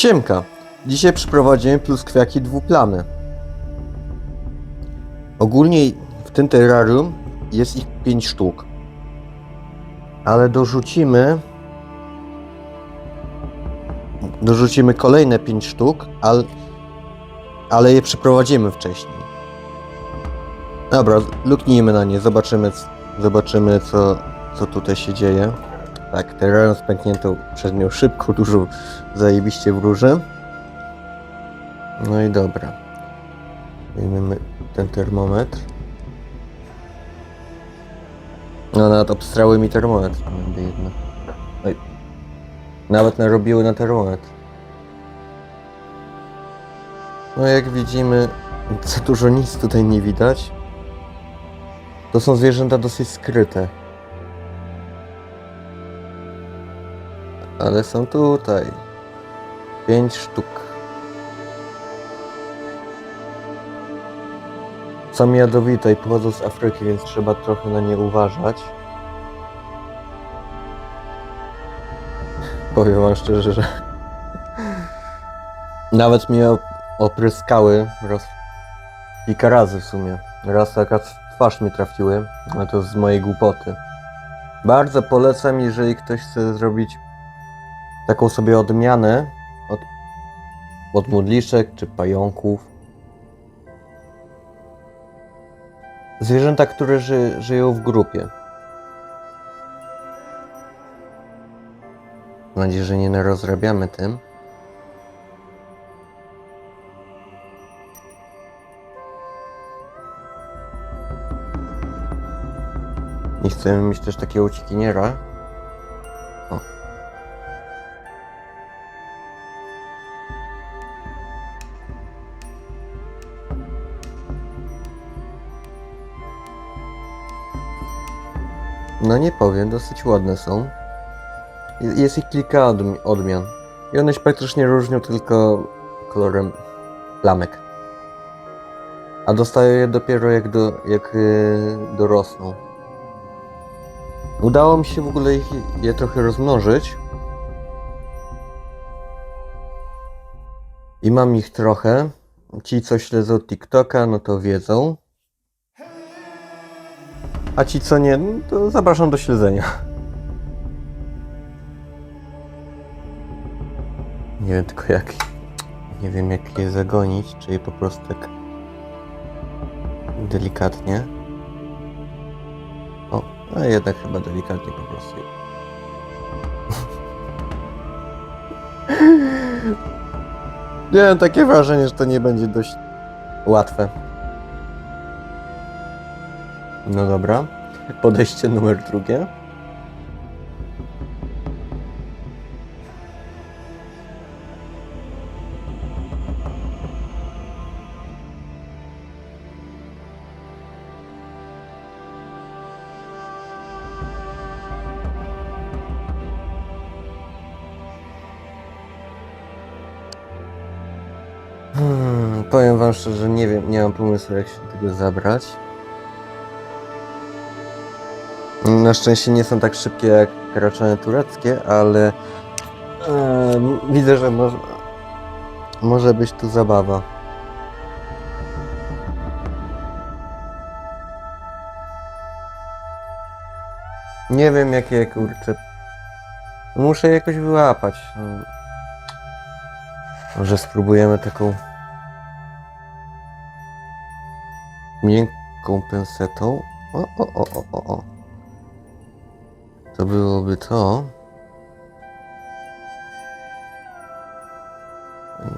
Siemka. Dzisiaj przyprowadzimy pluskwiaki dwuplamy. Ogólnie w tym terrarium jest ich 5 sztuk. Ale dorzucimy... Dorzucimy kolejne 5 sztuk, ale, ale je przyprowadzimy wcześniej. Dobra, luknijmy na nie, zobaczymy, zobaczymy co, co tutaj się dzieje. Tak, terrarium z pękniętą przez nią szybko, dużo zajebiście wróży. No i dobra. Wyjmiemy ten termometr. No nawet obstrały mi termometr. Jedno. Nawet narobiły na termometr. No jak widzimy, za dużo nic tutaj nie widać. To są zwierzęta dosyć skryte. Ale są tutaj. Pięć sztuk. Są jadowite i pochodzą z Afryki, więc trzeba trochę na nie uważać. Powiem wam szczerze, że nawet mnie op- opryskały raz kilka razy w sumie. Raz taka twarz mi trafiły, ale to z mojej głupoty. Bardzo polecam, jeżeli ktoś chce zrobić taką sobie odmianę od, od modliszek czy pająków. Zwierzęta, które ży, żyją w grupie. Mam nadzieję, że nie rozrabiamy tym. Nie chcemy mieć też takiego uciekiniera. No nie powiem, dosyć ładne są. Je- Jest ich kilka odmi- odmian. I one się praktycznie różnią tylko kolorem plamek. A dostaję je dopiero jak, do, jak yy, dorosną. Udało mi się w ogóle ich, je trochę rozmnożyć. I mam ich trochę. Ci, co śledzą TikToka, no to wiedzą. A ci, co nie, no to zapraszam do śledzenia. Nie wiem tylko jak. Nie wiem jak je zagonić, czy je po prostu tak delikatnie. O, a jednak chyba delikatnie po prostu. Miałem takie wrażenie, że to nie będzie dość łatwe. No dobra. Podejście numer drugie. Hmm, powiem wam szczerze, nie wiem, nie mam pomysłu jak się tego zabrać. Na szczęście nie są tak szybkie jak kraczone tureckie, ale em, widzę, że może, może być tu zabawa. Nie wiem jakie kurczę. Muszę jakoś wyłapać. no. Może spróbujemy taką miękką pensetą. O, o, o, o, o. To byłoby to.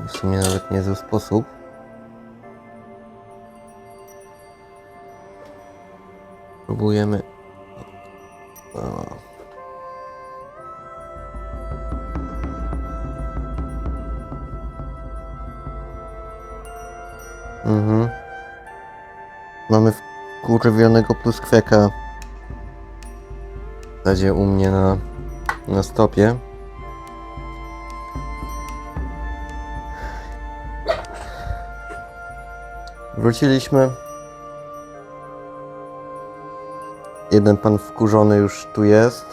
W sumie nawet niezły sposób. Próbujemy. O. Mhm. Mamy wkurwionego pluskwiaka. W zasadzie u mnie na, na stopie. Wróciliśmy. Jeden pan wkurzony już tu jest.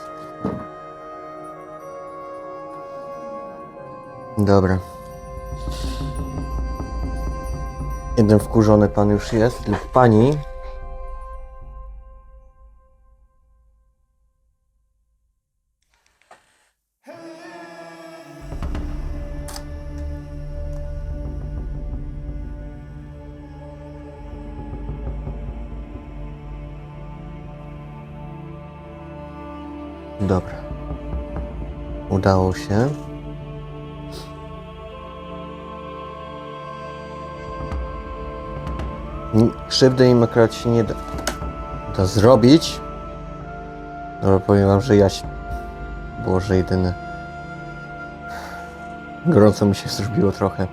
Dobra. Jeden wkurzony pan już jest, lub pani. Dobra. Udało się. Krzywdy im akurat się nie da, da zrobić. No powiem wam, że ja się... Boże, jedyny. Gorąco mi się zrobiło trochę.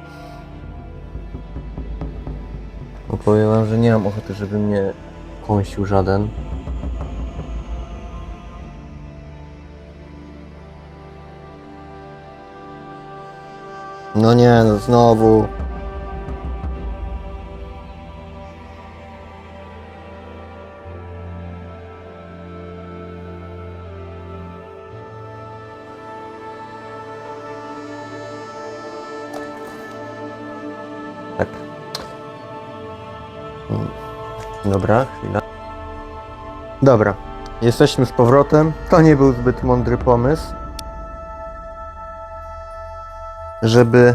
Bo powiem wam, że nie mam ochoty, żeby mnie kąsił żaden. No nie, no znowu. Tak. Mm. Dobra, chwila. Dobra, jesteśmy z powrotem. To nie był zbyt mądry pomysł. Żeby.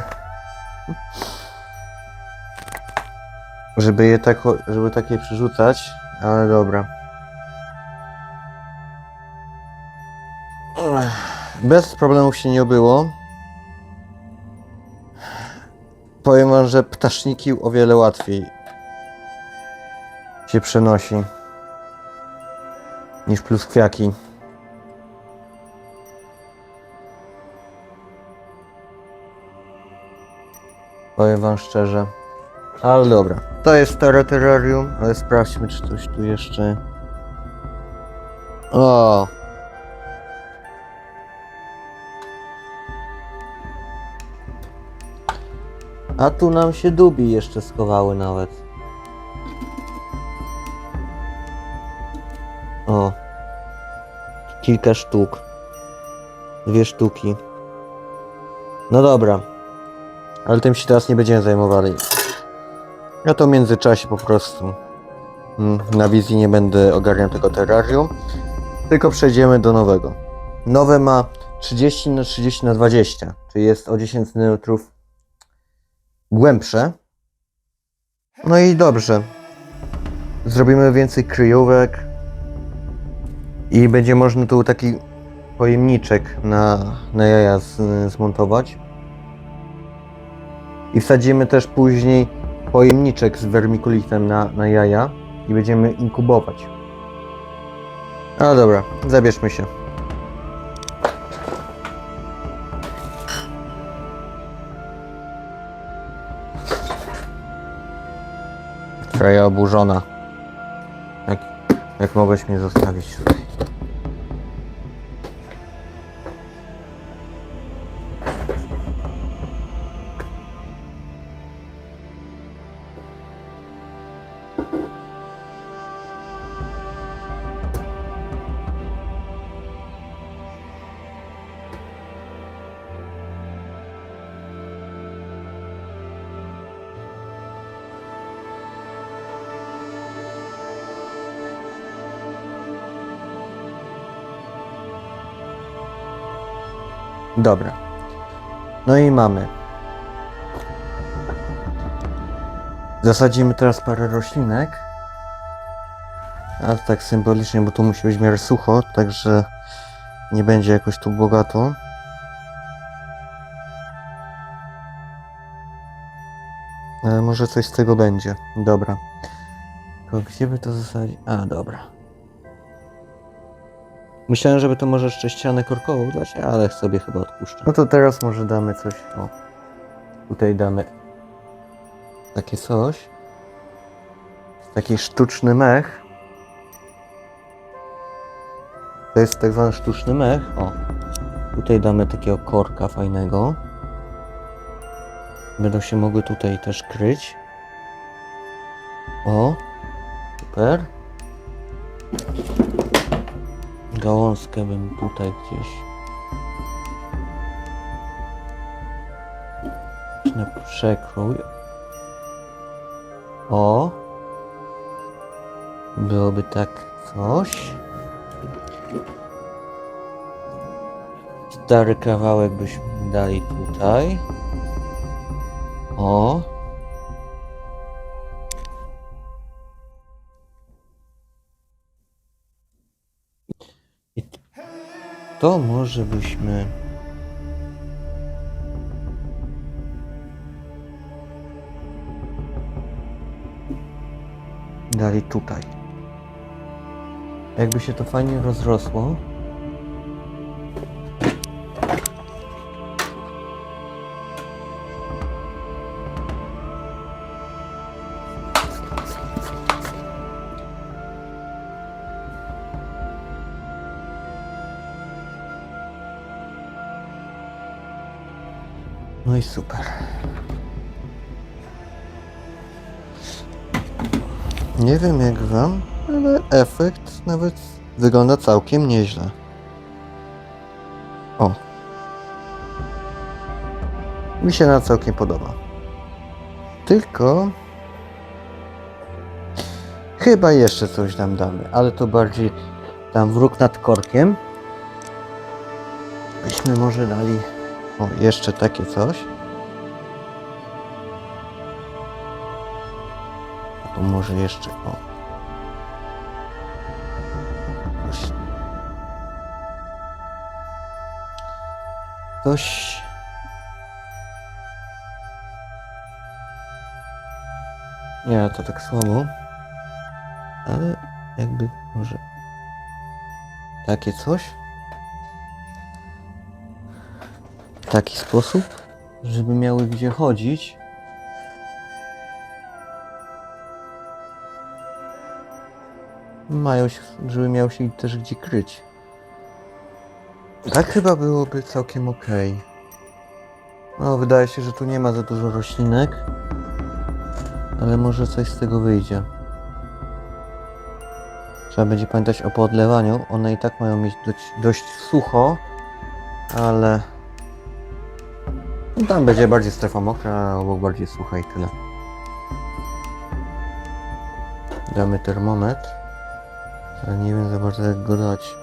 Żeby je tak, żeby takie przerzucać, ale dobra. Bez problemów się nie obyło. Powiem wam, że ptaszniki o wiele łatwiej się przenosi niż pluskwiaki. Powiem wam szczerze. Ale dobra. To jest stare terrarium, ale sprawdźmy, czy coś tu jeszcze. O! A tu nam się dubi jeszcze skowały nawet. O. Kilka sztuk. Dwie sztuki. No dobra. Ale tym się teraz nie będziemy zajmowali. Ja to w międzyczasie po prostu mm, na wizji nie będę ogarniał tego terrarium, tylko przejdziemy do nowego. Nowe ma 30 na 30 na 20, czyli jest o 10 cm głębsze. No i dobrze. Zrobimy więcej kryjówek i będzie można tu taki pojemniczek na, na jaja z, zmontować. I wsadzimy też później pojemniczek z wermikulitem na, na jaja i będziemy inkubować. No dobra, zabierzmy się. Freja oburzona. Jak, jak mogłeś mnie zostawić tutaj? Dobra. No i mamy. Zasadzimy teraz parę roślinek. A tak symbolicznie, bo tu musi być miarę sucho, także nie będzie jakoś tu bogato. Ale może coś z tego będzie. Dobra. To gdzie by to zasadzić? A, dobra. Myślałem, żeby to może jeszcze ścianę korkową dać, ale sobie chyba odpuszczę. No to teraz może damy coś. O. Tutaj damy takie coś. Taki sztuczny mech. To jest tak zwany sztuczny mech. O. Tutaj damy takiego korka fajnego. Będą się mogły tutaj też kryć. O. Super. Gałązkę bym tutaj gdzieś. na przekrój. O! Byłoby tak coś. Stary kawałek byśmy dali tutaj. O! To może byśmy. Dali tutaj. Jakby się to fajnie rozrosło. Nie wiem jak wam, ale efekt nawet wygląda całkiem nieźle. O. Mi się na całkiem podoba. Tylko chyba jeszcze coś tam damy, ale to bardziej tam wróg nad korkiem. Byśmy może dali o, jeszcze takie coś. Tu może jeszcze, o. Coś. Coś. Nie, to tak słabo. Ale jakby może takie coś. w taki sposób, żeby miały gdzie chodzić. Mają się, żeby miał się też gdzie kryć. Tak chyba byłoby całkiem ok. No, wydaje się, że tu nie ma za dużo roślinek, ale może coś z tego wyjdzie. Trzeba będzie pamiętać o podlewaniu. One i tak mają mieć dość, dość sucho, ale no Tam będzie bardziej strefa mokra, a obok bardziej sucha i tyle. Damy termometr. Ale nie wiem za bardzo jak go dać.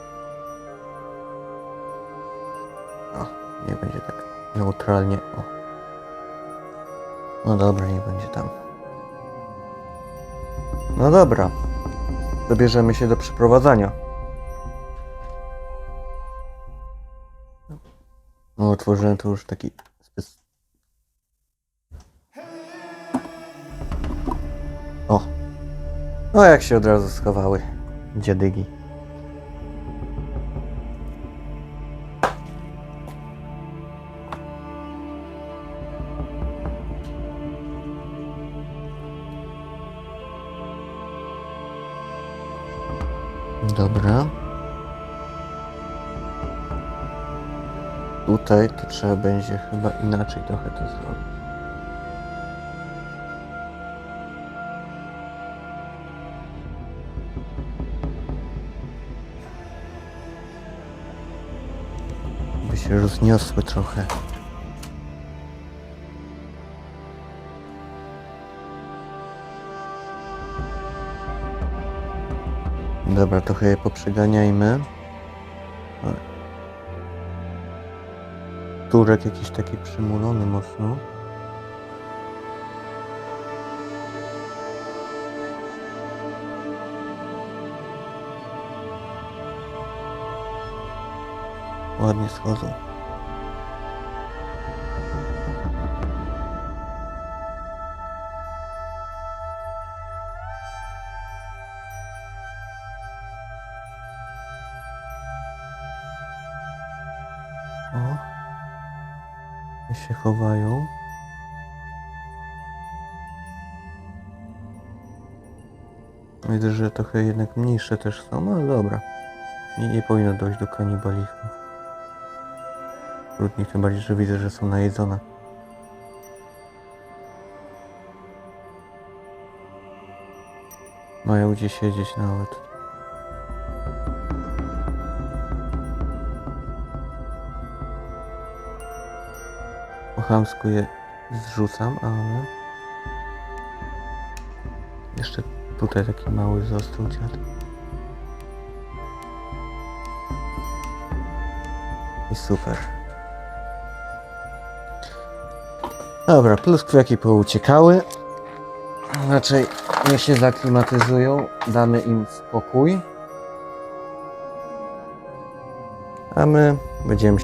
O, nie będzie tak neutralnie. O. No dobra, nie będzie tam. No dobra. Dobierzemy się do przeprowadzania. No, otworzyłem tu już taki spec... O! No jak się od razu schowały dziadygi. Dobra. Tutaj to trzeba będzie chyba inaczej trochę to zrobić. Się rozniosły trochę. Dobra, trochę je poprzeganiajmy. Turek jakiś taki przymulony mocno. Ładnie schodzą. O. Się chowają. Widzę, że trochę jednak mniejsze też są, ale dobra. Nie, nie powinno dojść do kanibalizmu. Trudniej, tym bardziej, że widzę, że są najedzone. Mają gdzie siedzieć nawet. Po chamsku je zrzucam, ale... Jeszcze tutaj taki mały został dziad. I super. Dobra, pluskwiaki pouciekały. Raczej niech się zaklimatyzują. Damy im spokój. A my będziemy